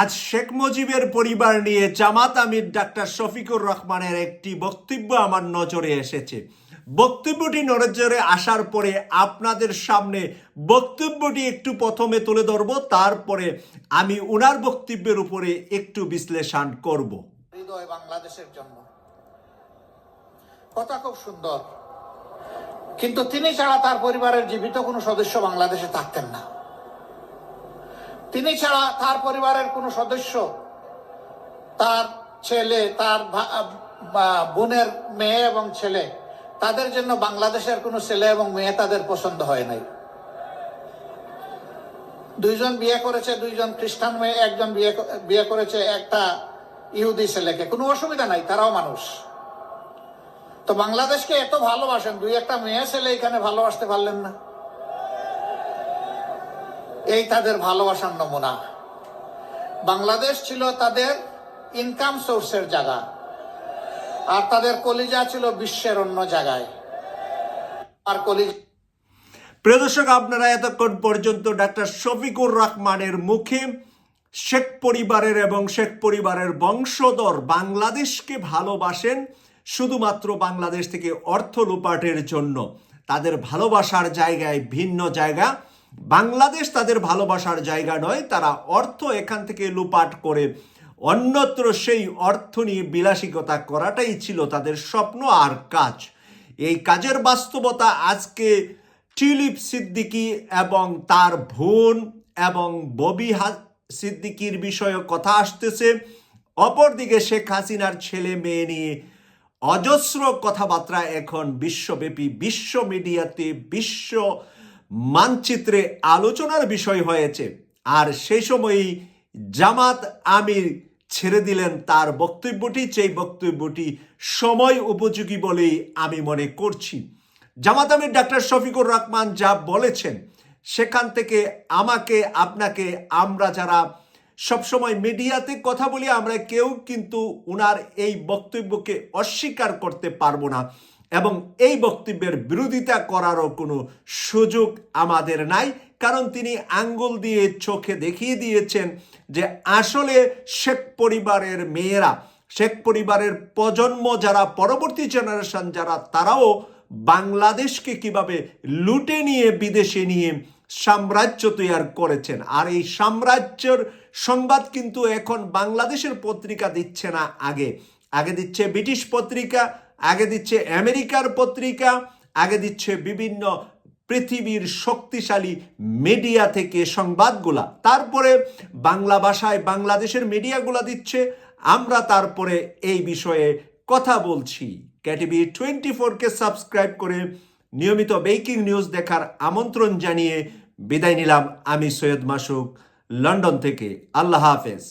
আজ শেখ মুজিবের পরিবার নিয়ে জামাত আমির ডাক্তার শফিকুর রহমানের একটি বক্তব্য আমার নজরে এসেছে। বক্তব্যটি নজরে আসার পরে আপনাদের সামনে বক্তব্যটি একটু প্রথমে তুলে ধরব, তারপরে আমি ওনার বক্তব্যের উপরে একটু বিশ্লেষণ করব। হৃদয় বাংলাদেশের জন্য। কথা খুব সুন্দর। কিন্তু তিনি ছাড়া তার পরিবারের জীবিত কোনো সদস্য বাংলাদেশে থাকতেন না। তিনি ছাড়া তার পরিবারের কোনো সদস্য, তার ছেলে, তার বোনের মেয়ে এবং ছেলে, তাদের জন্য বাংলাদেশের কোনো ছেলে এবং মেয়ে তাদের পছন্দ হয় নাই। দুইজন বিয়ে করেছে, দুইজন খ্রিস্টান মেয়ে, একজন বিয়ে বিয়ে করেছে একটা ইহুদি ছেলেকে। কোনো অসুবিধা নাই, তারাও মানুষ। তো বাংলাদেশকে এত ভালোবাসেন, দুই একটা মেয়ে ছেলে এখানে ভালোবাসতে পারলেন না। এই তাদের ভালোবাসার নমুনা। বাংলাদেশ ছিল তাদের ইনকাম সোর্সের জায়গা, আর তাদের কলিজা ছিল বিশ্বের অন্য জায়গায়। আর কলিজা প্রিয় দর্শক, আপনারা এতক্ষণ পর্যন্ত ডাক্তার শফিকুর রহমানের মুখে শেখ পরিবারের এবং শেখ পরিবারের বংশধর বাংলাদেশকে ভালোবাসেন, শুধুমাত্র বাংলাদেশ থেকে অর্থ লুপাটের জন্য। তাদের ভালোবাসার জায়গায় ভিন্ন জায়গা। বাংলাদেশ তাদের ভালোবাসার জায়গা নয়, তারা অর্থ এখান থেকে লুপাট করে অন্যত্র সেই অর্থ নিয়ে বিলাসিকতা করাটাই ছিল তাদের স্বপ্ন আর কাজ। এই কাজের বাস্তবতা আজকে টিলিপ সিদ্দিকি এবং তার বোন এবং ববি সিদ্দিকীর বিষয়ে কথা আসতেছে। অপরদিকে শেখ হাসিনার ছেলে মেয়ে নিয়ে অজস্র কথাবার্তা এখন বিশ্বব্যাপী বিশ্ব মিডিয়াতে, বিশ্ব মানচিত্রে আলোচনার বিষয় হয়েছে। আর সেই সময়ই জামাত আমির ছেড়ে দিলেন তার বক্তব্যটি সেই বক্তব্যটি সময় উপযোগী বলেই আমি মনে করছি। জামাত আমির ডাক্তার শফিকুর রহমান যা বলেছেন, সেখান থেকে আমাকে, আপনাকে, আমরা যারা সবসময় মিডিয়াতে কথা বলি, আমরা কেউ কিন্তু উনার এই বক্তব্যকে অস্বীকার করতে পারব না। এবং এই বক্তব্যের বিরোধিতা করারও কোনো সুযোগ আমাদের নাই, কারণ তিনি আঙ্গুল দিয়ে চোখে দেখিয়ে দিয়েছেন যে আসলে শেখ পরিবারের মেয়েরা, শেখ পরিবারের প্রজন্ম যারা, পরবর্তী জেনারেশন যারা, তারাও বাংলাদেশকে কীভাবে লুটে নিয়ে বিদেশে নিয়ে সাম্রাজ্য তৈরি করেছেন। আর এই সাম্রাজ্যের সংবাদ কিন্তু এখন বাংলাদেশের পত্রিকা দিচ্ছে না আগে। আগে দিচ্ছে ব্রিটিশ পত্রিকা আগে দিচ্ছে আমেরিকার পত্রিকা, আগে দিচ্ছে বিভিন্ন পৃথিবীর শক্তিশালী মিডিয়া থেকে সংবাদগুলা। তারপরে বাংলা ভাষায় বাংলাদেশের মিডিয়াগুলা দিচ্ছে। আমরা তারপরে এই বিষয়ে কথা বলছি। ক্যাটিভি টোয়েন্টি ফোরকে সাবস্ক্রাইব করে নিয়মিত বেকিং নিউজ দেখার আমন্ত্রণ জানিয়ে বিদায় নিলাম আমি সৈয়দ মাসুক, লন্ডন থেকে। আল্লাহ হাফেজ।